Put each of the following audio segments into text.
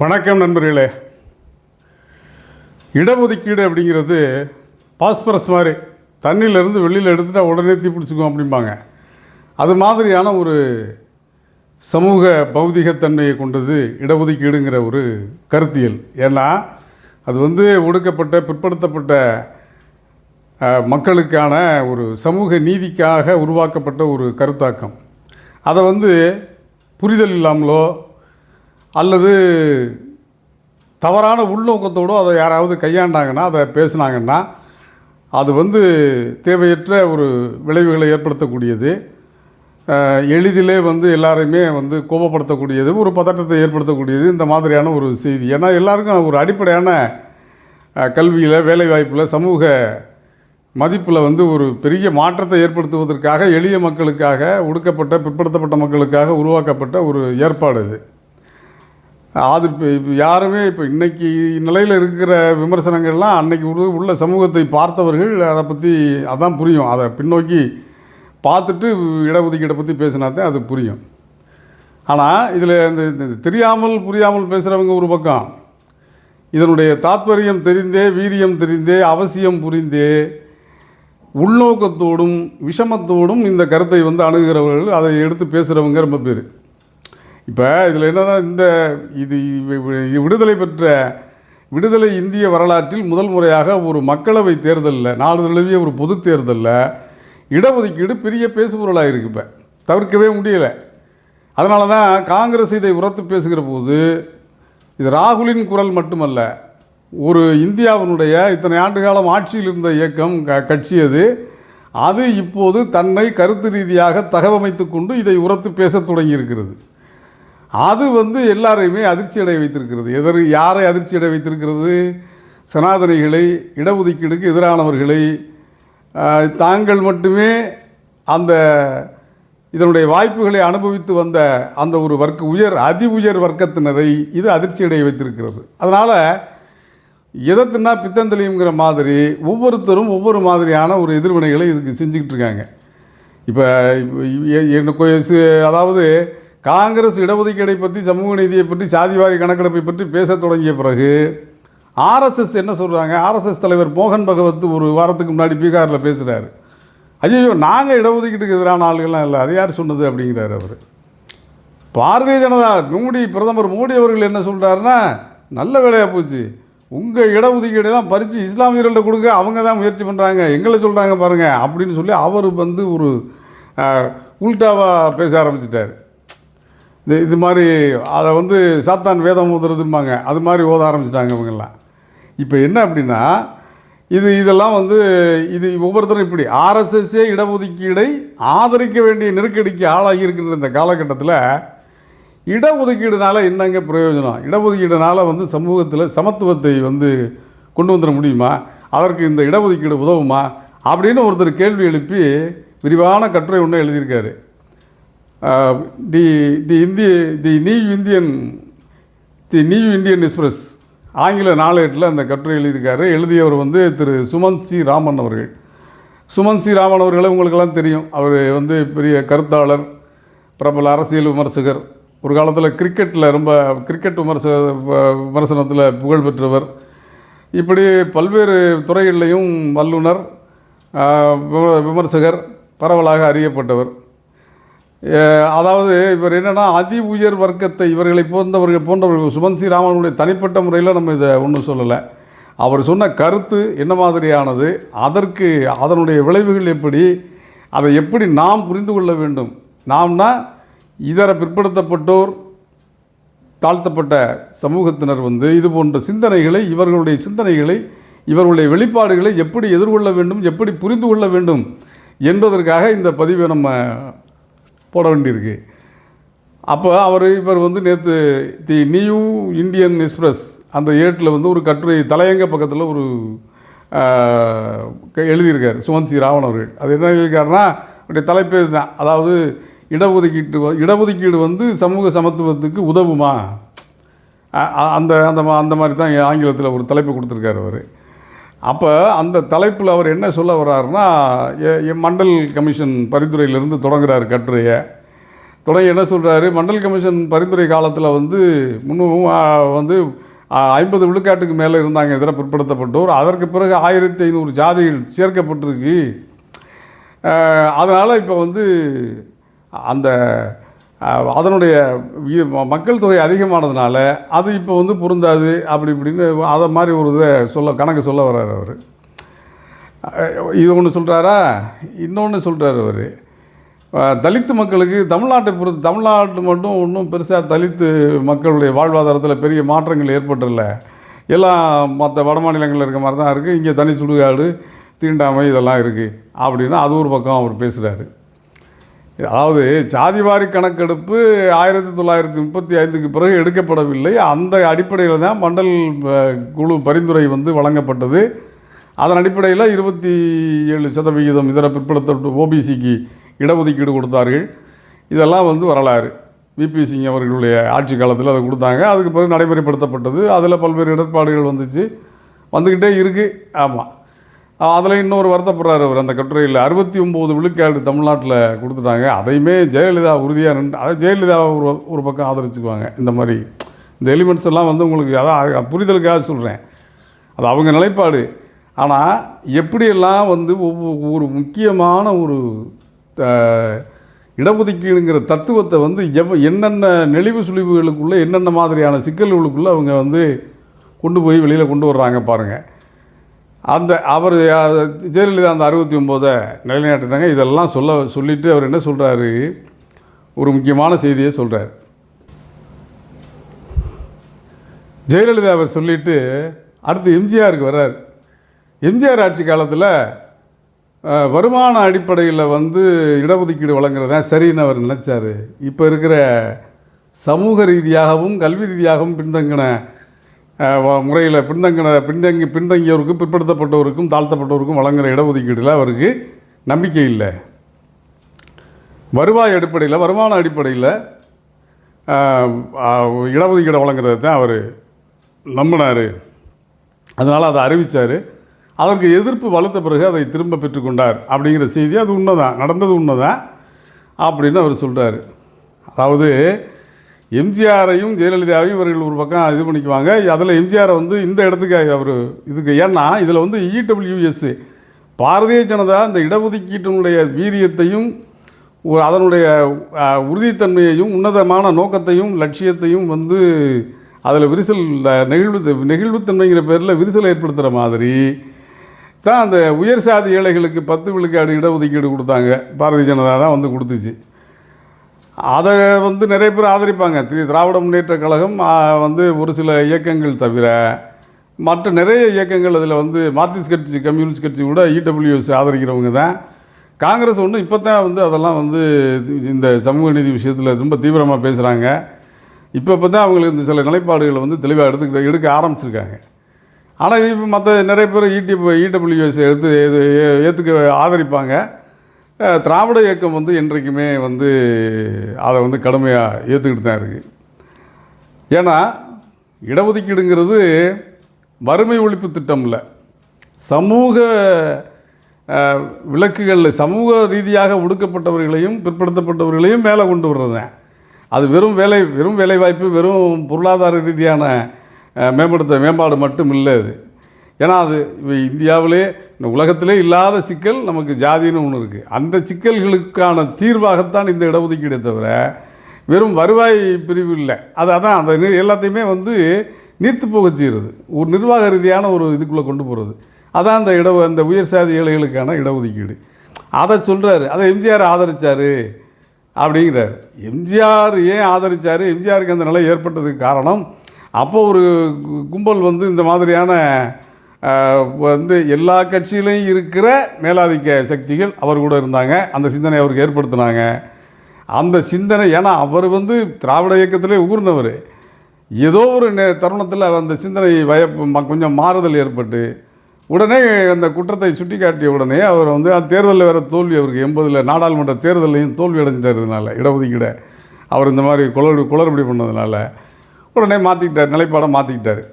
வணக்கம் நண்பர்களே. இடஒதுக்கீடு அப்படிங்கிறது பாஸ்பரஸ் மாதிரி தண்ணியிலேருந்து வெளியில் எடுத்துகிட்டா உடனே தீப்பிடிச்சுக்கும் அப்படிம்பாங்க. அது மாதிரியான ஒரு சமூக பௌதிகத்தன்மையை கொண்டது இடஒதுக்கீடுங்கிற ஒரு கருத்தியல். ஏன்னா அது வந்து ஒடுக்கப்பட்ட பிற்படுத்தப்பட்ட மக்களுக்கான ஒரு சமூக நீதிக்காக உருவாக்கப்பட்ட ஒரு கருத்தாக்கம். அதை வந்து புரிதல் இல்லாமலோ அல்லது தவறான உள்நோக்கத்தோடு அதை யாராவது கையாண்டாங்கன்னா அதை பேசுனாங்கன்னா அது வந்து தேவையற்ற ஒரு விளைவுகளை ஏற்படுத்தக்கூடியது. எளிதிலே வந்து எல்லாரையுமே வந்து கோபப்படுத்தக்கூடியது ஒரு பதட்டத்தை ஏற்படுத்தக்கூடியது இந்த மாதிரியான ஒரு செய்தி. ஏன்னா எல்லாருக்கும் ஒரு அடிப்படையான கல்வியில் வேலைவாய்ப்பில் சமூக மதிப்பில் வந்து ஒரு பெரிய மாற்றத்தை ஏற்படுத்துவதற்காக எளிய மக்களுக்காக ஒடுக்கப்பட்ட பிற்படுத்தப்பட்ட மக்களுக்காக உருவாக்கப்பட்ட ஒரு ஏற்பாடு இது. அது இப்போ இப்போ யாருமே இப்போ இன்றைக்கி நிலையில் இருக்கிற விமர்சனங்கள்லாம் அன்னைக்கு உள்ள உள்ள சமூகத்தை பார்த்தவர்கள் அதை பற்றி அதான் புரியும். அதை பின்னோக்கி பார்த்துட்டு இடஒதுக்கீடை பற்றி பேசினா தான் அது புரியும். ஆனால் இதில் இந்த இந்த தெரியாமல் புரியாமல் பேசுகிறவங்க ஒரு பக்கம். இதனுடைய தாத்பரியம் தெரிந்தே வீரியம் தெரிந்தே அவசியம் புரிந்தே உள்நோக்கத்தோடும் விஷமத்தோடும் இந்த கருத்தை வந்து அணுகிறவர்கள் அதை எடுத்து பேசுகிறவங்க ரொம்ப பேர். இப்போ இதில் என்னதான் இந்த இது விடுதலை பெற்ற விடுதலை இந்திய வரலாற்றில் முதல் முறையாக ஒரு மக்களவை தேர்தலில் நாடு தழுவிய ஒரு பொது தேர்தலில் இடஒதுக்கீடு பெரிய பேசுபொருளாக இருக்கு இப்போ. தவிர்க்கவே முடியலை. அதனால தான் காங்கிரஸ் இதை உரத்து பேசுகிற போது இது ராகுலின் குரல் மட்டுமல்ல ஒரு இந்தியாவினுடைய இத்தனை ஆண்டு காலம் ஆட்சியில் இருந்த இயக்கம் க கட்சி அது. அது இப்போது தன்னை கருத்து ரீதியாக தகவமைத்து கொண்டு இதை உரத்து பேசத் தொடங்கியிருக்கிறது. அது வந்து எல்லாரையுமே அதிர்ச்சி அடைய வைத்திருக்கிறது. எதர் யாரை அதிர்ச்சி அடைய வைத்திருக்கிறது? சனாதனிகளை இடஒதுக்கீடுக்கு எதிரானவர்களை தாங்கள் மட்டுமே அந்த இதனுடைய வாய்ப்புகளை அனுபவித்து வந்த அந்த ஒரு வர்க்க உயர் அதி உயர் வர்க்கத்தினரை இது அதிர்ச்சி அடைய வைத்திருக்கிறது. அதனால் எதை தின்னா பித்தந்தளியுங்கிற மாதிரி ஒவ்வொருத்தரும் ஒவ்வொரு மாதிரியான ஒரு எதிர்வினைகளை இதுக்கு செஞ்சுக்கிட்டு இருக்காங்க. இப்போ எனக்கு அதாவது காங்கிரஸ் இடஒதுக்கீடை பற்றி சமூக நீதியை பற்றி சாதிவாரி கணக்கெடுப்பை பற்றி பேசத் தொடங்கிய பிறகு ஆர்எஸ்எஸ் என்ன சொல்கிறாங்க ஆர்எஸ்எஸ் தலைவர் மோகன் பகவத் ஒரு வாரத்துக்கு முன்னாடி பீகாரில் பேசுகிறாரு ஐயோ நாங்கள் இடஒதுக்கீட்டுக்கு எதிரான ஆளுகள்லாம் இல்லை. அது யார் சொன்னது அப்படிங்கிறார் அவர். பாரதிய ஜனதா மோடி பிரதமர் மோடி அவர்கள் என்ன சொல்கிறாருன்னா நல்ல வேலையாக போச்சு. உங்கள் இடஒதுக்கீடெல்லாம் பறித்து இஸ்லாமியர்கள்ட்ட கொடுக்க அவங்க தான் முயற்சி பண்ணுறாங்க எங்களை சொல்கிறாங்க பாருங்கள் அப்படின்னு சொல்லி அவர் வந்து ஒரு உல்டாவாக பேச ஆரம்பிச்சிட்டார். இது இது மாதிரி அதை வந்து சாத்தான் வேதம் ஊதுறதும்பாங்க அது மாதிரி ஓத ஆரம்பிச்சிட்டாங்க இவங்கெல்லாம். இப்போ என்ன அப்படின்னா இது இதெல்லாம் வந்து இது ஒவ்வொருத்தரும் இப்படி ஆர்எஸ்எஸ்ஸே இடஒதுக்கீடை ஆதரிக்க வேண்டிய நெருக்கடிக்கு ஆளாகி இருக்கின்ற இந்த காலகட்டத்தில் இடஒதுக்கீடுனால என்னங்க பிரயோஜனம்? இடஒதுக்கீடுனால வந்து சமூகத்தில் சமத்துவத்தை வந்து கொண்டு வந்துட முடியுமா? அதற்கு இந்த இடஒதுக்கீடு உதவுமா? அப்படின்னு ஒருத்தர் கேள்வி எழுப்பி விரிவான கட்டுரை ஒன்று எழுதியிருக்காரு. தி தி இந்திய the New Indian the New Indian Express ஆங்கில நாளேட்டில் அந்த கட்டுரை எழுதியிருக்காரு. எழுதியவர் வந்து திரு சுமந்த் சி ராமன் அவர்கள். சுமந்த் சி ராமன் அவர்களை உங்களுக்கெல்லாம் தெரியும். அவர் வந்து பெரிய கருத்தாளர் பிரபல அரசியல் விமர்சகர். ஒரு காலத்தில் கிரிக்கெட்டில் ரொம்ப கிரிக்கெட் விமர்ச விமர்சனத்தில் புகழ் பெற்றவர். இப்படி பல்வேறு துறைகளிலையும் வல்லுனர் விம- விமர்சகர் பரவலாக அறியப்பட்டவர். அதாவது இவர் என்னென்னா அதி உயர் வர்க்கத்தை இவர்களை போன்றவர்கள் போன்றவர்கள் சுமன் ஸ்ரீராமனுடைய ராமனுடைய தனிப்பட்ட முறையில் நம்ம இதை ஒன்றும் சொல்லலை. அவர் சொன்ன கருத்து என்ன மாதிரியானது அதற்கு அதனுடைய விளைவுகள் எப்படி அதை எப்படி நாம் புரிந்து கொள்ள வேண்டும். நாம்னா இதர பிற்படுத்தப்பட்டோர் தாழ்த்தப்பட்ட சமூகத்தினர் வந்து இது போன்ற சிந்தனைகளை இவர்களுடைய சிந்தனைகளை இவர்களுடைய வெளிப்பாடுகளை எப்படி எதிர்கொள்ள வேண்டும் எப்படி புரிந்து கொள்ள வேண்டும் என்பதற்காக இந்த பதிவை நம்ம போட வேண்டியிருக்கு. அப்போ அவர் இவர் வந்து நேற்று தி நியூ இந்தியன் எக்ஸ்பிரஸ் அந்த ஏட்டில் வந்து ஒரு கட்டுரை தலையங்க பக்கத்தில் ஒரு க- எழுதியிருக்கார் சுமந்த் சி ராவன் அவர்கள். அது என்ன எழுதியிருக்காருன்னா அவருடைய தலைப்பே இதுதான். அதாவது இடஒதுக்கீட்டு வ- இடஒதுக்கீடு வந்து சமூக சமத்துவத்துக்கு உதவுமா? அந்த அந்த அந்த மாதிரி தான் ஆங்கிலத்தில் ஒரு தலைப்பு கொடுத்துருக்காரு அவர். அப்போ அந்த தலைப்பில் அவர் என்ன சொல்ல வர்றாருன்னா மண்டல் கமிஷன் பரிந்துரையிலிருந்து தொடங்குறாரு கட்டுரையை. தொடங்கி என்ன சொல்கிறாரு மண்டல் கமிஷன் பரிந்துரை காலத்தில் வந்து முன்னும் வந்து ஐம்பது விழுக்காட்டுக்கு மேலே இருந்தாங்க இதர பிற்படுத்தப்பட்டோர். அதற்கு பிறகு ஆயிரத்தி ஐநூறு ஜாதிகள் சேர்க்கப்பட்டிருக்கு. அதனால் இப்போ வந்து அந்த அதனுடைய மக்கள் தொகை அதிகமானதுனால அது இப்போ வந்து பொருந்தாது அப்படி இப்படின்னு அதை மாதிரி ஒரு இதை சொல்ல கணக்கு சொல்ல வர்றார் அவர். இது ஒன்று சொல்கிறாரா இன்னொன்று சொல்கிறார் அவர். தலித்து மக்களுக்கு தமிழ்நாட்டை பொறுத்து தமிழ்நாட்டு மட்டும் ஒன்றும் பெருசாக தலித்து மக்களுடைய வாழ்வாதாரத்தில் பெரிய மாற்றங்கள் ஏற்பட்டுள்ள எல்லாம் மற்ற வட மாநிலங்களில் இருக்க மாதிரி தான் இருக்குது இங்கே தனி சுடுகாடு தீண்டாமை இதெல்லாம் இருக்குது அப்படின்னா அது ஒரு பக்கம் அவர் பேசுகிறாரு அதாவது ஜாதிவாரி கணக்கெடுப்பு ஆயிரத்தி தொள்ளாயிரத்தி முப்பத்தி ஐந்துக்கு பிறகு எடுக்கப்படவில்லை. அந்த அடிப்படையில் தான் மண்டல் குழு பரிந்துரை வந்து வழங்கப்பட்டது. அதன் அடிப்படையில் இருபத்தி ஏழு சதவிகிதம் இதர பிற்படுத்தப்பட்ட ஓபிசிக்கு இடஒதுக்கீடு கொடுத்தார்கள். இதெல்லாம் வந்து வரலாறு. விபி சிங் அவர்களுடைய ஆட்சி காலத்தில் அதை கொடுத்தாங்க. அதுக்கு பிறகு நடைமுறைப்படுத்தப்பட்டது. அதில் பல்வேறு இடர்பாடுகள் வந்துச்சு. வந்துக்கிட்டே இருக்குது ஆமாம் அதில் இன்னொரு வருத்தப்படுறாரு அவர் அந்த கட்டுரையில். அறுபத்தி ஒம்பது விழுக்காடு தமிழ்நாட்டில் கொடுத்துட்டாங்க. அதையுமே ஜெயலலிதா உறுதியாக நின்று அதை ஜெயலலிதா ஒரு ஒரு பக்கம் ஆதரிச்சுக்குவாங்க. இந்த மாதிரி இந்த எலிமெண்ட்ஸ் எல்லாம் வந்து உங்களுக்கு அதான் புரிதலுக்காக சொல்கிறேன் அது அவங்க நிலைப்பாடு. ஆனால் எப்படியெல்லாம் வந்து ஒரு முக்கியமான ஒரு இடஒதுக்கீடுங்கிற தத்துவத்தை வந்து எவ் என்னென்ன நெளிவு சுழிவுகளுக்குள்ளே என்னென்ன மாதிரியான சிக்கல்களுக்குள்ளே அவங்க வந்து கொண்டு போய் வெளியில் கொண்டு வர்றாங்க பாருங்கள் அந்த அவர் ஜெயலலிதா அந்த அறுபத்தி ஒம்போதை நிலைநாட்டினாங்க. இதெல்லாம் சொல்ல சொல்லிவிட்டு அவர் என்ன சொல்கிறாரு ஒரு முக்கியமான செய்தியை சொல்கிறார் ஜெயலலிதாவை சொல்லிவிட்டு அடுத்து எம்ஜிஆருக்கு வர்றார். எம்ஜிஆர் ஆட்சி காலத்தில் வருமான அடிப்படையில் வந்து இடஒதுக்கீடு வழங்குறது தான் சரின்னு அவர் நினச்சார். இப்போ இருக்கிற சமூக ரீதியாகவும் கல்வி ரீதியாகவும் பின்தங்கின முறையில் பின்தங்கின பின்தங்கி பின்தங்கியவருக்கும் பிற்படுத்தப்பட்டவருக்கும் தாழ்த்தப்பட்டவருக்கும் வழங்குகிற இடஒதுக்கீடில் அவருக்கு நம்பிக்கை இல்லை. வருவாய் அடிப்படையில் வருமான அடிப்படையில் இடஒதுக்கீடு வழங்குறது தான் அவர் நம்பினார். அதனால் அதை அறிவித்தார் அதற்கு எதிர்ப்பு வலுத்த பிறகு அதை திரும்ப பெற்றுக்கொண்டார் அப்படிங்கிற செய்தி அது உண்மைதான் நடந்தது உண்மைதான் அப்படின்னு அவர் சொல்கிறார் அதாவது எம்ஜிஆரையும் ஜெயலலிதாவையும் இவர்கள் ஒரு பக்கம் இது பண்ணிக்குவாங்க. அதில் எம்ஜிஆரை வந்து இந்த இடத்துக்கு அவர் இதுக்கு ஏன்னா இதில் வந்து இடபிள்யூஎஸ் பாரதிய ஜனதா இந்த இடஒதுக்கீட்டினுடைய வீரியத்தையும் அதனுடைய உறுதித்தன்மையையும் உன்னதமான நோக்கத்தையும் லட்சியத்தையும் வந்து அதில் விரிசல் நெகிழ்வு நெகிழ்வுத்தன்மைங்கிற பேரில் விரிசல் ஏற்படுத்துகிற மாதிரி தான் அந்த உயர் சாதி ஏழைகளுக்கு பத்து விழுக்காடு இடஒதுக்கீடு கொடுத்தாங்க. பாரதிய ஜனதா தான் வந்து கொடுத்துச்சு. அதை வந்து நிறைய பேர் ஆதரிப்பாங்க. திராவிட முன்னேற்ற கழகம் வந்து ஒரு சில இயக்கங்கள் தவிர மற்ற நிறைய இயக்கங்கள் அதில் வந்து மார்க்சிஸ்ட் கட்சி கம்யூனிஸ்ட் கட்சி கூட இடபிள்யூஎஸ் ஆதரிக்கிறவங்க தான். காங்கிரஸ் ஒன்று இப்போ தான் வந்து அதெல்லாம் வந்து இந்த சமூக நீதி விஷயத்தில் ரொம்ப தீவிரமாக பேசுகிறாங்க இப்போ இப்போ தான் அவங்களுக்கு இந்த சில நிலைப்பாடுகளை வந்து தெளிவாக எடுத்துக்கிட்டு எடுக்க ஆரம்பிச்சிருக்காங்க. ஆனால் இப்போ மற்ற நிறைய பேர் இடி இடபிள்யூஎஸ் எடுத்து ஏற்றுக்க ஆதரிப்பாங்க. திராவிட இயக்கம் வந்து என்றைக்குமே வந்து அதை வந்து கடுமையாக ஏற்றுக்கிட்டு தான் இருக்குது ஏன்னா இடஒதுக்கீடுங்கிறது வறுமை ஒழிப்பு திட்டம் இல்லை சமூக விளக்குகளில் சமூக ரீதியாக ஒடுக்கப்பட்டவர்களையும் பிற்படுத்தப்பட்டவர்களையும் மேலே கொண்டு வர்றது அது வெறும் வேலை வெறும் வேலைவாய்ப்பு வெறும் பொருளாதார ரீதியான மேம்படுத்த மேம்பாடு மட்டும் இல்லை அது. ஏன்னா அது இந்தியாவிலே இந்த உலகத்திலே இல்லாத சிக்கல் நமக்கு ஜாதின்னு ஒன்று இருக்குது அந்த சிக்கல்களுக்கான தீர்வாகத்தான் இந்த இடஒதுக்கீடே தவிர வெறும் வருவாய் பிரிவு இல்லை. அது அதான் அந்த எல்லாத்தையுமே வந்து நீர்த்து போக செய்கிறது ஒரு நிர்வாக ரீதியான ஒரு இதுக்குள்ளே கொண்டு போகிறது அதான் அந்த இட அந்த உயர் சாதி ஏழைகளுக்கான இடஒதுக்கீடு. அதை சொல்கிறாரு அதை எம்ஜிஆர் ஆதரித்தார் அப்படிங்கிறார். எம்ஜிஆர் ஏன் ஆதரிச்சார்? எம்ஜிஆருக்கு அந்த நிலை ஏற்பட்டதுக்கு காரணம் அப்போ ஒரு கும்பல் வந்து இந்த மாதிரியான வந்து எல்லா கட்சியிலையும் இருக்கிற மேலாதிக்க சக்திகள் அவர் கூட இருந்தாங்க. அந்த சிந்தனை அவருக்கு ஏற்படுத்தினாங்க. அந்த சிந்தனை ஏன்னா அவர் வந்து திராவிட இயக்கத்திலே ஊர்ந்தவர் ஏதோ ஒரு நே- தருணத்தில் அந்த சிந்தனை வய ம- கொஞ்சம் மாறுதல் ஏற்பட்டு உடனே அந்த குற்றத்தை சுட்டிக்காட்டிய உடனே அவர் வந்து அந்த தேர்தலில் வேறு தோல்வி அவருக்கு எண்பதில் நாடாளுமன்ற தேர்தலையும் தோல்வி அடைஞ்சிட்டதுனால இடஒதுக்கீட. அவர் இந்த மாதிரி குளறு குளறுபடி பண்ணதுனால உடனே மாற்றிக்கிட்டார் நிலைப்பாடை மாற்றிக்கிட்டார்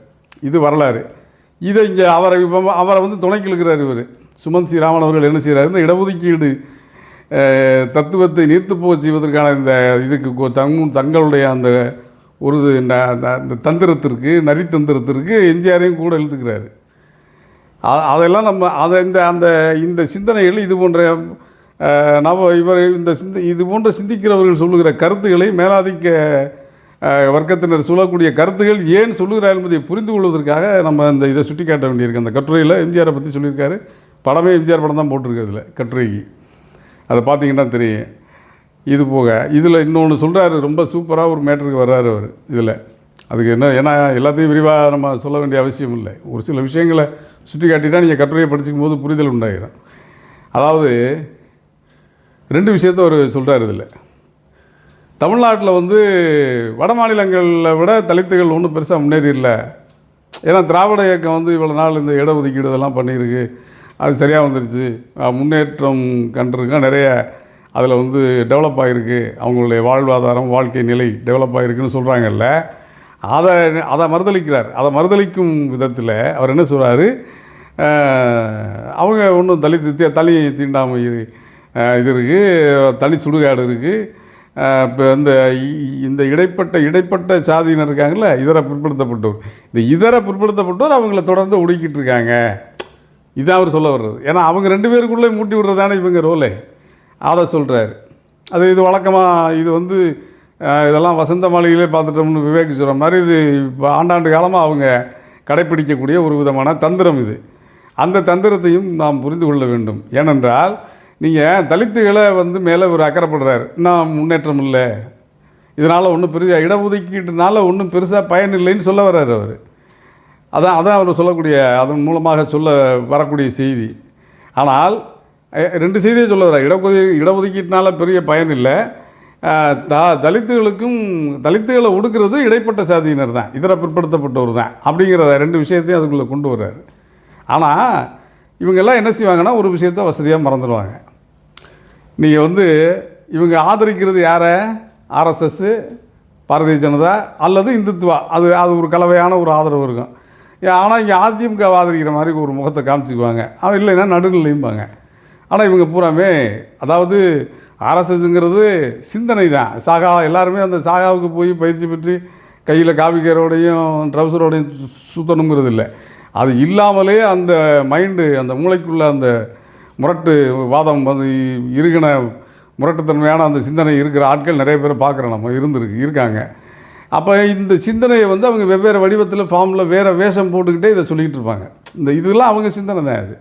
இது வரலாறு. இதை இங்கே அவரை இப்போ அவரை வந்து துணைக்கு இழுக்கிறார் இவர். சுமந்த் ஸ்ரீராமன் அவர்கள் என்ன செய்கிறார் இந்த இடஒதுக்கீடு தத்துவத்தை நீர்த்து போக செய்வதற்கான இந்த இதுக்கு கொ- தங் தங்களுடைய அந்த ஒரு இது இந்த அந்த- தந்திரத்திற்கு நரித்தந்திரத்திற்கு எம்ஜிஆரையும் கூட எழுத்துக்கிறாரு அதெல்லாம் நம்ம அதை இந்த அந்த இந்த சிந்தனைகள் இது போன்ற அஹ், நவ இவர் இந்த சிந்த இது போன்ற சிந்திக்கிறவர்கள் சொல்லுகிற கருத்துக்களை மேலாதிக்க வர்க்கத்தினர் சொல்லக்கூடிய கருத்துகள் ஏன் சொல்லுகிறார் என்பதை புரிந்து கொள்வதற்காக நம்ம இந்த இதை சுட்டி காட்ட வேண்டியிருக்கு. அந்த கட்டுரையில் எம்ஜிஆரை பற்றி சொல்லியிருக்காரு. படமே எம்ஜிஆர் படம் தான் போட்டிருக்கு அதில் கட்டுரைக்கு. அதை பார்த்தீங்கன்னா தெரியும். இது போக இதில் இன்னொன்று சொல்கிறாரு ரொம்ப சூப்பராக ஒரு மேட்டருக்கு வர்றாரு அவர் இதில். அதுக்கு என்ன ஏன்னா எல்லாத்தையும் விரிவாக நம்ம சொல்ல வேண்டிய அவசியம் இல்லை. ஒரு சில விஷயங்களை சுட்டி காட்டினா நீங்கள் கட்டுரையை படிச்சுக்கும் போது புரிதல் உண்டாயிடும் அதாவது ரெண்டு விஷயத்த அவர் சொல்கிறார் இதில். தமிழ்நாட்டில் வந்து வட மாநிலங்களில் விட தலித்துகள் ஒன்றும் பெருசாக முன்னேறிடல ஏன்னா திராவிட இயக்கம் வந்து இவ்வளோ நாள் இந்த இடஒதுக்கீடு இதெல்லாம் பண்ணியிருக்கு. அது சரியாக வந்துருச்சு. முன்னேற்றம் கண்டிருக்கோம் நிறைய அதில் வந்து டெவலப் ஆகிருக்கு அவங்களுடைய வாழ்வாதாரம் வாழ்க்கை நிலை டெவலப் ஆகிருக்குன்னு சொல்கிறாங்கல்ல அதை அதை மறுதளிக்கிறார். அதை மறுதளிக்கும் விதத்தில் அவர் என்ன சொல்கிறாரு அவங்க ஒன்றும் தலித்து தனி தீண்டாமை இது இருக்குது தனி சுடுகாடு இருக்குது இப்போ இந்த இந்த இடைப்பட்ட இடைப்பட்ட சாதியினர் இருக்காங்கல்ல இதர பிற்படுத்தப்பட்டோர். இந்த இதர பிற்படுத்தப்பட்டோர் அவங்கள தொடர்ந்து ஒடுக்கிட்டு இருக்காங்க. இதான் அவர் சொல்ல வர்றது. ஏன்னா அவங்க ரெண்டு பேருக்குள்ளே மூட்டி விடுறதானே இவங்க ரோலே. அதை சொல்கிறாரு அது இது வழக்கமாக இது வந்து இதெல்லாம் வசந்த மாளிகையிலே பார்த்துட்டோம்னு விவேக் சொல்கிற மாதிரி இது இப்போ ஆண்டாண்டு காலமாக அவங்க கடைப்பிடிக்கக்கூடிய ஒரு விதமான தந்திரம் இது. அந்த தந்திரத்தையும் நாம் புரிந்து கொள்ள வேண்டும். ஏனென்றால் நீங்கள் தலித்துகளை வந்து மேலே ஒரு அக்கறைப்படுறாரு. இன்னும் முன்னேற்றம் இல்லை? இதனால் ஒன்றும் பெரிய இடஒதுக்கீட்டுனால ஒன்றும் பெருசாக பயன் இல்லைன்னு சொல்ல வர்றாரு அவர். அதான் அதான் அவர் சொல்லக்கூடிய அதன் மூலமாக சொல்ல வரக்கூடிய செய்தி. ஆனால் ரெண்டு செய்தியை சொல்ல வர்றார். இடஒதுக்கீ இடஒதுக்கீட்டினால பெரிய பயன் இல்லை. த தலித்துகளுக்கும் தலித்துகளை ஒடுக்கிறது இடைப்பட்ட சாதியினர் தான். இதர பிற்படுத்தப்பட்டவர் தான். அப்படிங்கிறத ரெண்டு விஷயத்தையும் அதுக்குள்ளே கொண்டு வர்றாரு. ஆனால் இவங்கெல்லாம் என்ன செய்வாங்கன்னா ஒரு விஷயத்த வசதியாக மறந்துடுவாங்க. நீங்கள் வந்து இவங்க ஆதரிக்கிறது யாரை? ஆர்எஸ்எஸ்ஸு பாரதிய ஜனதா அல்லது இந்துத்துவா. அது அது ஒரு கலவையான ஒரு ஆதரவு இருக்கும். ஆனால் இங்கே அதிமுக ஆதரிக்கிற மாதிரி ஒரு முகத்தை காமிச்சிக்குவாங்க. அவன் இல்லைன்னா நடுநிலையும்பாங்க ஆனால் இவங்க பூராமே அதாவது ஆர்எஸ்எஸ்ங்கிறது சிந்தனை தான். சாகா எல்லாருமே அந்த சாகாவுக்கு போய் பயிற்சி பெற்று கையில் காவிக்கரோடையும் ட்ரௌசரோடையும் சு- சுத்தணுங்கிறது இல்லை அது இல்லாமலே அந்த மைண்டு அந்த மூளைக்குள்ள அந்த முரட்டு வாதம் வந்து இருகின முரட்டுத்தன்மையான அந்த சிந்தனை இருக்கிற ஆட்கள் நிறைய பேர் பார்க்குறோம் நம்ம இருந்திருக்கு இருக்காங்க. அப்போ இந்த சிந்தனையை வந்து அவங்க வெவ்வேறு வடிவத்தில் ஃபார்மில் வேறு வேஷம் போட்டுக்கிட்டே இதை சொல்லிக்கிட்டு இருப்பாங்க. இந்த இதெல்லாம் அவங்க சிந்தனை தான் அது.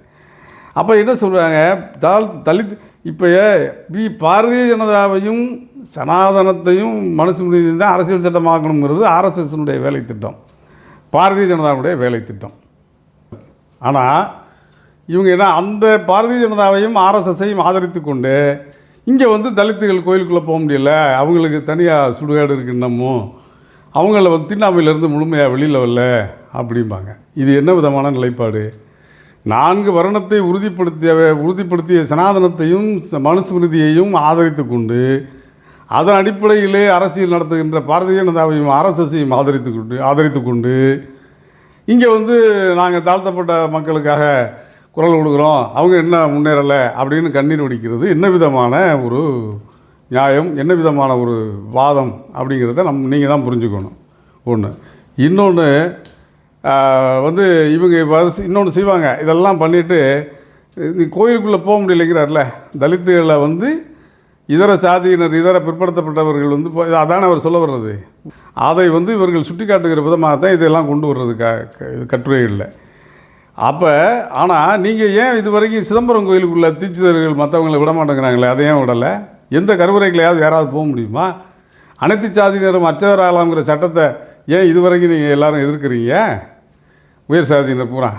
அப்போ என்ன சொல்கிறாங்க தால் தலித் இப்போ பி பாரதிய ஜனதாவையும் சனாதனத்தையும் மனுஸ்மிருதியும் தான் அரசியல் சட்டமாக்கணுங்கிறது ஆர்எஸ்எஸ்னுடைய வேலை திட்டம் பாரதிய ஜனதாவுடைய வேலை திட்டம் ஆனால் இவங்க என்ன அந்த பாரதிய ஜனதாவையும் ஆர்எஸ்எஸையும் ஆதரித்து கொண்டு இங்கே வந்து தலித்துகள் கோயிலுக்குள்ளே போக முடியல. அவங்களுக்கு தனியாக சுடுகாடு இருக்கு இன்னமும் அவங்கள வந்து திண்ணாமையிலேருந்து முழுமையாக வெளியில் வரல அப்படிம்பாங்க. இது என்ன விதமான நிலைப்பாடு? நான்கு வருணத்தை உறுதிப்படுத்திய உறுதிப்படுத்திய சனாதனத்தையும் ச- மனுஸ்மிருதியையும் ஆதரித்து கொண்டு அதன் அடிப்படையிலே அரசியல் நடத்துகின்ற பாரதிய ஜனதாவையும் ஆர்எஸ்எஸையும் ஆதரித்து கொண்டு ஆதரித்து கொண்டு இங்கே வந்து நாங்கள் தாழ்த்தப்பட்ட மக்களுக்காக குரல் கொடுக்குறோம். அவங்க என்ன முன்னேறலை அப்படின்னு கண்ணீர் வடிக்கிறது என்ன விதமான ஒரு நியாயம் என்ன விதமான ஒரு வாதம் அப்படிங்கிறத நம் நீங்கள் தான் புரிஞ்சுக்கணும். ஒன்று இன்னொன்று வந்து இவங்க இன்னொன்று செய்வாங்க. இதெல்லாம் பண்ணிவிட்டு நீ கோயிலுக்குள்ளே போக முடியலைங்கிறார்ல. தலித்துகளை வந்து இதர சாதியினர் இதர பிற்படுத்தப்பட்டவர்கள் வந்து அதான அதானே அவர் சொல்ல வர்றது. அதை வந்து இவர்கள் சுட்டி காட்டுகிற விதமாக தான் இதெல்லாம் கொண்டு வர்றது க க- இது கட்டுரைகளில் அப்போ ஆனால் நீங்கள் ஏன் இது வரைக்கும் சிதம்பரம் கோயிலுக்குள்ள தீட்சிதர்கள் மற்றவங்களை விட மாட்டேங்கிறாங்களே அதை ஏன் விடலை? எந்த கருவறைகளையாவது யாராவது போக முடியுமா? அனைத்து சாதியினரும் அச்சவராகலாம்ங்கிற சட்டத்தை ஏன் இது வரைக்கும் நீங்கள் எல்லாரும் எதிர்க்கிறீங்க? உயர் சாதியினர் பூரா.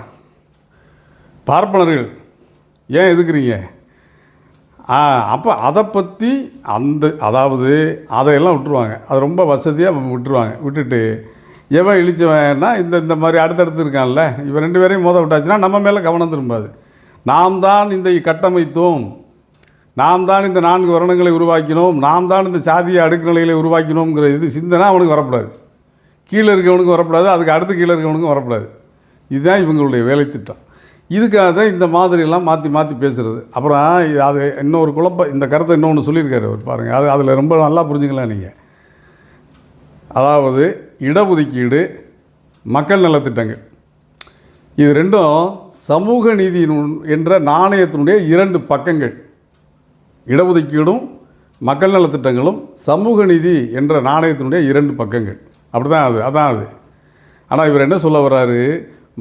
பார்ப்பனர்கள் ஏன் எதுக்குறீங்க ஆ அப்போ அதை பற்றி அந்த அதாவது அதையெல்லாம் விட்டுருவாங்க. அது ரொம்ப வசதியாக விட்டுருவாங்க. விட்டுட்டு எவன் இழிச்சவன்னா இந்த இந்த மாதிரி அடுத்தடுத்து இருக்கான்ல. இவன் ரெண்டு பேரையும் மோத விட்டாச்சுன்னா நம்ம மேலே கவனம் திரும்பாது. நாம் தான் இந்த கட்டமைத்தோம். நாம் தான் இந்த நான்கு வருணங்களை உருவாக்கினோம். நாம் தான் இந்த சாதிய அடுக்கு நிலைகளை உருவாக்கினோங்கிற இது சிந்தனை அவனுக்கு வரக்கூடாது கீழே இருக்கவனுக்கும் வரக்கூடாது அதுக்கு அடுத்து கீழே இருக்கவனுக்கும் வரக்கூடாது இதுதான் இவங்களுடைய வேலை திட்டம் இதுக்காக தான் இந்த மாதிரியெல்லாம் மாற்றி மாற்றி பேசுகிறது அப்புறம் அது இன்னொரு குழப்பம் இந்த கருத்தை இன்னொன்று சொல்லியிருக்காரு அவர் பாருங்கள் அது அதில் ரொம்ப நல்லா புரிஞ்சுக்கலாம் நீங்கள் அதாவது இடஒதுக்கீடு மக்கள் நலத்திட்டங்கள். இது ரெண்டும் சமூக நீதி என்ற நாணயத்தினுடைய இரண்டு பக்கங்கள். இடஒதுக்கீடும் மக்கள் நலத்திட்டங்களும் சமூக நீதி என்ற நாணயத்தினுடைய இரண்டு பக்கங்கள். அப்படி தான் அது அதான் அது. ஆனால் இவர் என்ன சொல்ல வர்றாரு?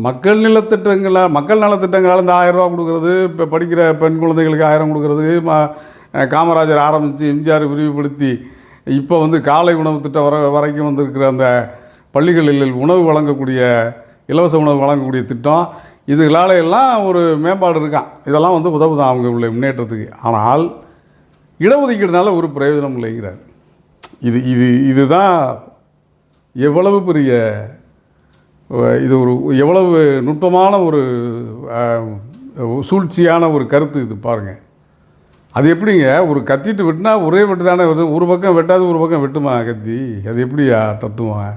மக்கள் நலத்திட்டங்களா மக்கள் நலத்திட்டங்களால் இந்த ஆயிரம் ரூபா கொடுக்குறது இப்போ படிக்கிற பெண் குழந்தைகளுக்கு ஆயிரம் கொடுக்குறது காமராஜர் ஆரம்பித்து எம்ஜிஆர் விரிவுபடுத்தி இப்போ வந்து காலை உணவு திட்டம் வர வரைக்கும் வந்திருக்கிற அந்த பள்ளிகளில் உணவு வழங்கக்கூடிய இலவச உணவு வழங்கக்கூடிய திட்டம் இதுகளால எல்லாம் ஒரு மேம்பாடு இருக்கான் இதெல்லாம் வந்து உதவுதான் அவங்க உள்ள முன்னேற்றத்துக்கு. ஆனால் இடஒதுக்கீடுனால ஒரு பிரயோஜனம் இல்லைங்கிறார். இது இது இதுதான் எவ்வளவு பெரிய இது ஒரு எவ்வளவு நுட்பமான ஒரு சூழ்ச்சியான ஒரு கருத்து இது பாருங்கள் அது எப்படிங்க? ஒரு கத்திட்டு வெட்டினா ஒரே வெட்டு தானே வருது. ஒரு பக்கம் வெட்டாது ஒரு பக்கம் வெட்டுமா கத்தி? அது எப்படியா தத்துவம்?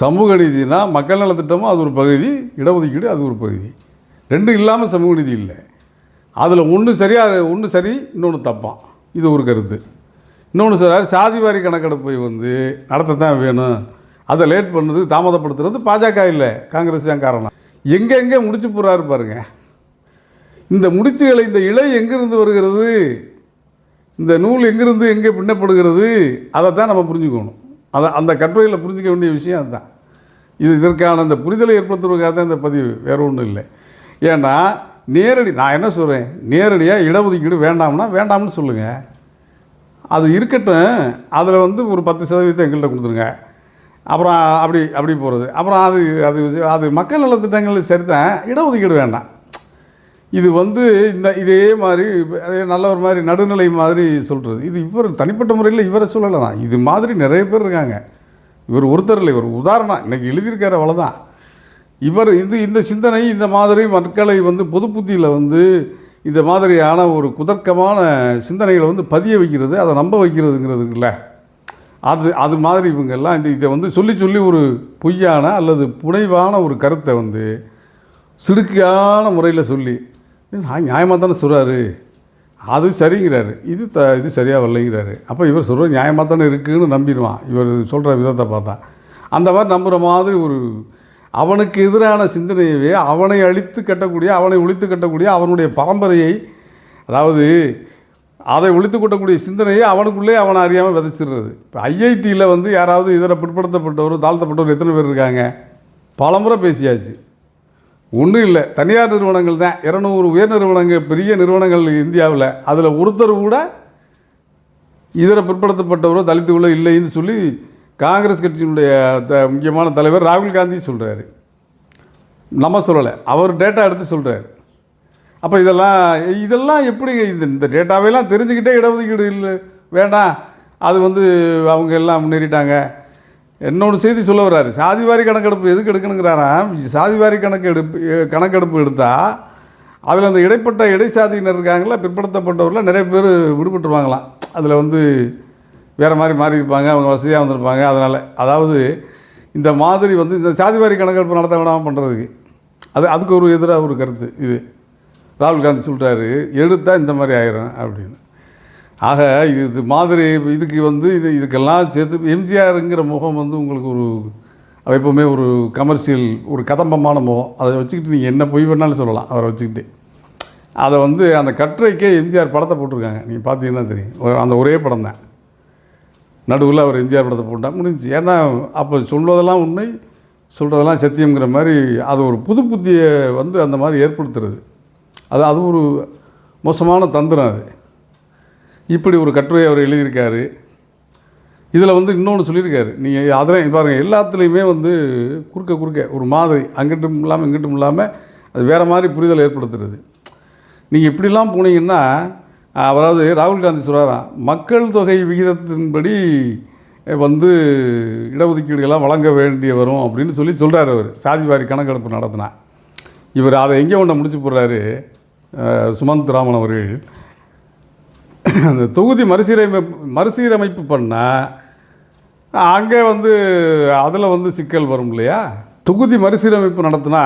சமூக நீதினா மக்கள் நலத்திட்டமும் அது ஒரு பகுதி இடஒதுக்கீடு அது ஒரு பகுதி. ரெண்டும் இல்லாமல் சமூக நீதி இல்லை. அதில் ஒன்று சரியாக ஒன்று சரி இன்னொன்று தப்பான் இது ஒரு கருத்து. இன்னொன்று சொல்கிறார் சாதிவாரி கணக்கெடுப்பை வந்து நடத்தத்தான் வேணும். அதை லேட் பண்ணுறது தாமதப்படுத்துறது பாஜக இல்லை. காங்கிரஸ் தான் காரணம். எங்கே எங்கே முடிச்சு போகிறாரு பாருங்க. இந்த முடிச்சுகளை இந்த இலை எங்கிருந்து வருகிறது? இந்த நூல் எங்கிருந்து எங்கே பின்னப்படுகிறது? அதை தான் நம்ம புரிஞ்சுக்கணும். அதை அந்த கட்டுரையில் புரிஞ்சிக்க வேண்டிய விஷயம் அதுதான். இது இதற்கான அந்த புரிதலை ஏற்படுத்துவதற்காக தான் இந்த பதிவு. வேறு ஒன்றும் இல்லை. ஏன்னா நேரடி நான் என்ன சொல்கிறேன் நேரடியாக இடஒதுக்கீடு வேண்டாம்னா வேண்டாம்னு சொல்லுங்கள் அது இருக்கட்டும். அதில் வந்து ஒரு பத்து சதவீதத்தை எங்கள்கிட்ட கொடுத்துருங்க. அப்புறம் அப்படி அப்படி போகிறது அப்புறம் அது அது அது மக்கள் நலத்திட்டங்கள் சரிதான். இடஒதுக்கீடு வேண்டாம். இது வந்து இந்த இதே மாதிரி அதே நல்ல ஒரு மாதிரி நடுநிலை மாதிரி சொல்கிறது இது இவர் தனிப்பட்ட முறையில் இவரை சொல்லலாம் இது மாதிரி நிறைய பேர் இருக்காங்க. இவர் ஒருத்தர் இல்லை இவர் உதாரணம். இன்னைக்கு எழுதியிருக்கார் அவ்வளோதான் இவர் இது இந்த சிந்தனை இந்த மாதிரி மக்களை வந்து பொது புத்தியில் வந்து இந்த மாதிரியான ஒரு குதர்க்கமான சிந்தனைகளை வந்து பதிய வைக்கிறது அதை நம்ப வைக்கிறதுங்கிறது இல்லை அது அது மாதிரி இவங்கெல்லாம் இந்த இதை வந்து சொல்லி சொல்லி ஒரு பொய்யான அல்லது புனைவான ஒரு கருத்தை வந்து சிறுக்கியான முறையில் சொல்லி நான் நியாயமாக தானே சொல்கிறாரு அது சரிங்கிறாரு. இது த இது சரியாக வரலைங்கிறாரு. அப்போ இவர் சொல்கிற நியாயமாக தானே இருக்குதுன்னு நம்பிடுவான். இவர் சொல்கிற விதத்தை பார்த்தா. அந்த மாதிரி நம்புகிற மாதிரி ஒரு அவனுக்கு எதிரான சிந்தனையவே அவனை அழித்து கட்டக்கூடிய அவனை ஒழித்து கட்டக்கூடிய அவனுடைய பரம்பரையை அதாவது அதை ஒழித்து கொட்டக்கூடிய சிந்தனையை அவனுக்குள்ளே அவனை அறியாமல் விதைச்சிடுறது. இப்போ ஐஐடியில் வந்து யாராவது இதில் பிற்படுத்தப்பட்டவர் தாழ்த்தப்பட்டவர் எத்தனை பேர் இருக்காங்க? பலமுறை பேசியாச்சு. ஒன்றும் இல்லை. தனியார் நிறுவனங்கள் தான். இரநூறு உயர் நிறுவனங்கள் பெரிய நிறுவனங்கள் இந்தியாவில். அதில் ஒருத்தர் கூட இதர பிற்படுத்தப்பட்டவரோ தலித்துகளோ இல்லைன்னு சொல்லி காங்கிரஸ் கட்சியினுடைய த முக்கியமான தலைவர் ராகுல் காந்தி சொல்கிறாரு நம்ம சொல்லலை. அவர் டேட்டா எடுத்து சொல்கிறாரு அப்போ இதெல்லாம் இதெல்லாம் எப்படி இந்த இந்த டேட்டாவையெல்லாம் தெரிஞ்சுக்கிட்டே இடஒதுக்கீடு இல்லை வேண்டாம். அது வந்து அவங்க எல்லாம் முன்னேறிட்டாங்க. இன்னொன்று செய்தி சொல்ல வர்றாரு. சாதிவாரி கணக்கெடுப்பு எதுக்கு எடுக்கணுங்கிறாராம் சாதிவாரி கணக்கெடுப்பு எடுப்பு கணக்கெடுப்பு எடுத்தால் அதில் அந்த இடைப்பட்ட இடைச்சாதியினர் இருக்காங்களா பிற்படுத்தப்பட்டவரில் நிறைய பேர் விடுபட்டுருவாங்களாம். அதில் வந்து வேறு மாதிரி மாறி இருப்பாங்க அவங்க வசதியாக வந்திருப்பாங்க. அதனால் அதாவது இந்த மாதிரி வந்து இந்த சாதிவாரி கணக்கெடுப்பு நடத்த வேணாமல் பண்ணுறதுக்கு அது அதுக்கு ஒரு எதிராக ஒரு கருத்து இது. ராகுல் காந்தி சொல்கிறாரு எடுத்தால் இந்த மாதிரி ஆயிரும் அப்படின்னு. ஆக இது மாதிரி இதுக்கு வந்து இது இதுக்கெல்லாம் சேர்த்து எம்ஜிஆருங்கிற முகம் வந்து உங்களுக்கு ஒரு எப்போவுமே ஒரு கமர்ஷியல் ஒரு கதம்பமான முகம். அதை வச்சுக்கிட்டு நீங்கள் என்ன பொய் வேணாலும் சொல்லலாம் அவரை வச்சுக்கிட்டு. அதை வந்து அந்த கட்டுரைக்கே எம்ஜிஆர் படத்தை போட்டிருக்காங்க. நீங்கள் பார்த்தீங்கன்னா தெரியும். அந்த ஒரே படம் தான். நடுவில் அவர் எம்ஜிஆர் படத்தை போட்டால் முடிஞ்சுச்சு. ஏன்னா அப்போ சொல்வதெல்லாம் உண்மை சொல்கிறதெல்லாம் சத்தியம்ங்கிற மாதிரி அது ஒரு புது புத்தியை வந்து அந்த மாதிரி ஏற்படுத்துறது. அது அது ஒரு மோசமான தந்திரம் அது. இப்படி ஒரு கட்டுரை அவர் எழுதியிருக்காரு. இதில் வந்து இன்னொன்று சொல்லியிருக்காரு. நீங்கள் அதில் பாருங்கள் எல்லாத்துலேயுமே வந்து குறுக்க குறுக்க ஒரு மாதிரி அங்கிட்டும் இல்லாமல் இங்கிட்டும் இல்லாமல் அது வேறு மாதிரி புரிதல் ஏற்படுத்துறது. நீங்கள் இப்படிலாம் போனீங்கன்னா அதாவது ராகுல் காந்தி சொல்கிறாராம் மக்கள் தொகை விகிதத்தின்படி வந்து இடஒதுக்கீடுகள்லாம் வழங்க வேண்டிய வரும் அப்படின்னு சொல்லி சொல்கிறார் அவர். சாதிவாரி கணக்கெடுப்பு நடத்தினா. இவர் அதை எங்கே ஒன்று முடிச்சு போடுறாரு? சுமந்த் ராமன் அவர்கள். அந்த தொகுதி மறுசீரமைப்பு மறுசீரமைப்பு பண்ணால் அங்கே வந்து அதில் வந்து சிக்கல் வரும் இல்லையா? தொகுதி மறுசீரமைப்பு நடத்தினா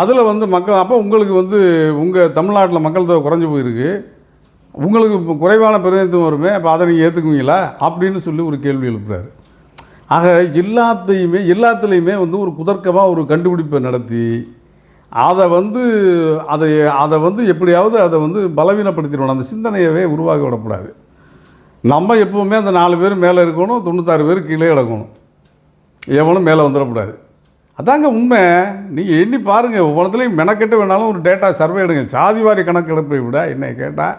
அதில் வந்து மக்கள் அப்போ உங்களுக்கு வந்து உங்கள் தமிழ்நாட்டில் மக்கள் தொகை குறைஞ்சி போயிருக்கு. உங்களுக்கு இப்போ குறைவான பிரதிநிதித்துவம் வருமே அப்போ அதை நீங்கள் ஏற்றுக்குவீங்களா? அப்படின்னு சொல்லி ஒரு கேள்வி எழுப்புறாரு. ஆக எல்லாத்தையுமே எல்லாத்துலேயுமே வந்து ஒரு குதர்க்கமாக ஒரு கண்டுபிடிப்பை நடத்தி அதை வந்து அதை அதை வந்து எப்படியாவது அதை வந்து பலவீனப்படுத்திடணும். அந்த சிந்தனையவே உருவாக விடக்கூடாது. நம்ம எப்போவுமே அந்த நாலு பேர் மேலே இருக்கணும் தொண்ணூத்தாறு பேர் கீழே கிடக்கணும். எவனும் மேலே வந்துடக்கூடாது. அதாங்க உண்மை. நீங்கள் எண்ணி பாருங்கள் ஒவ்வொன்றத்துலையும் மெனக்கெட்டு வேணாலும் ஒரு டேட்டா சர்வே எடுங்க. சாதிவாரி கணக்கெடுப்பை விட என்னை கேட்டால்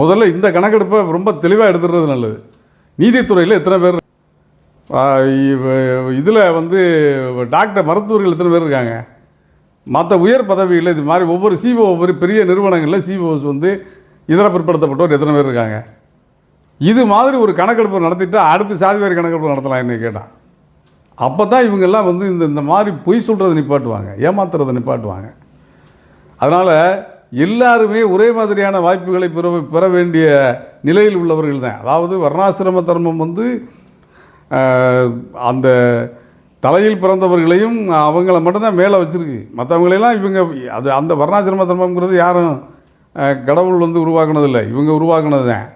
முதல்ல இந்த கணக்கெடுப்பை ரொம்ப தெளிவாக எடுத்துடுறது நல்லது. நீதித்துறையில் எத்தனை பேர் இதில் வந்து டாக்டர் மருத்துவர்கள் எத்தனை பேர் இருக்காங்க? மற்ற உயர் பதவியில் இது மாதிரி ஒவ்வொரு சிஓ ஒவ்வொரு பெரிய நிறுவனங்களில் சிஓஸ் வந்து இதர பிற்படுத்தப்பட்டவர் எத்தனை பேர் இருக்காங்க? இது மாதிரி ஒரு கணக்கெடுப்பு நடத்திட்டு அடுத்து சாதி வேறு கணக்கெடுப்பு நடத்தலாம் என்ன கேட்டால் அப்போ தான் இவங்கெல்லாம் வந்து இந்த இந்த மாதிரி பொய் சொல்கிறத நிப்பாட்டுவாங்க ஏமாத்துறதை நிப்பாட்டுவாங்க. அதனால் எல்லாருமே ஒரே மாதிரியான வாய்ப்புகளை பெற பெற வேண்டிய நிலையில் உள்ளவர்கள் தான். அதாவது வர்ணாசிரம தர்மம் வந்து அந்த தலையில் பிறந்தவர்களையும் அவங்கள மட்டும்தான் மேலே வச்சுருக்கு. மற்றவங்களெல்லாம் இவங்க அது அந்த வர்ணாசிரம தர்மங்கிறது யாரும் கடவுள் வந்து உருவாக்குனதில்லை. இவங்க உருவாக்குனது தான்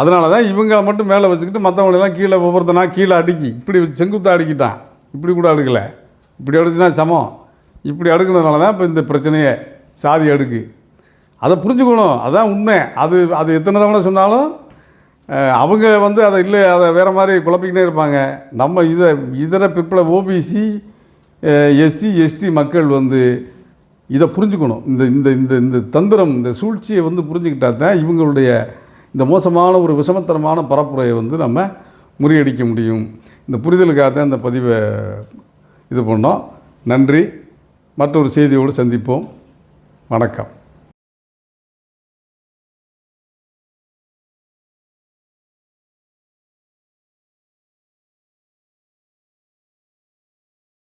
அதனால தான் இவங்களை மட்டும் மேலே வச்சுக்கிட்டு மற்றவங்களெல்லாம் கீழே ஒவ்வொருத்தனா கீழே அடுக்கி இப்படி செங்குத்தா அடுக்கிட்டான். இப்படி கூட அடுக்கலை. இப்படி அடுக்குனா சமம். இப்படி அடுக்குனதுனால தான் இப்போ இந்த பிரச்சனையே சாதி அடுக்கு. அதை புரிஞ்சுக்கணும். அதான் உண்மை. அது அது எத்தனை தவணை சொன்னாலும் அவங்க வந்து அதை இல்லை அதை வேறு மாதிரி குழப்பிக்கிட்டே இருப்பாங்க. நம்ம இதை இதர பிற்பல ஓபிசி எஸ்சி எஸ்டி மக்கள் வந்து இதை புரிஞ்சுக்கணும். இந்த இந்த இந்த இந்த தந்திரம் இந்த சூழ்ச்சியை வந்து புரிஞ்சுக்கிட்டா தான் இவங்களுடைய இந்த மோசமான ஒரு விஷமத்தனமான பரப்புரையை வந்து நம்ம முறியடிக்க முடியும். இந்த புரிதலுக்காக தான் இந்த பதிவை இது பண்ணோம். நன்றி. மற்றொரு செய்தியோடு சந்திப்போம். வணக்கம்.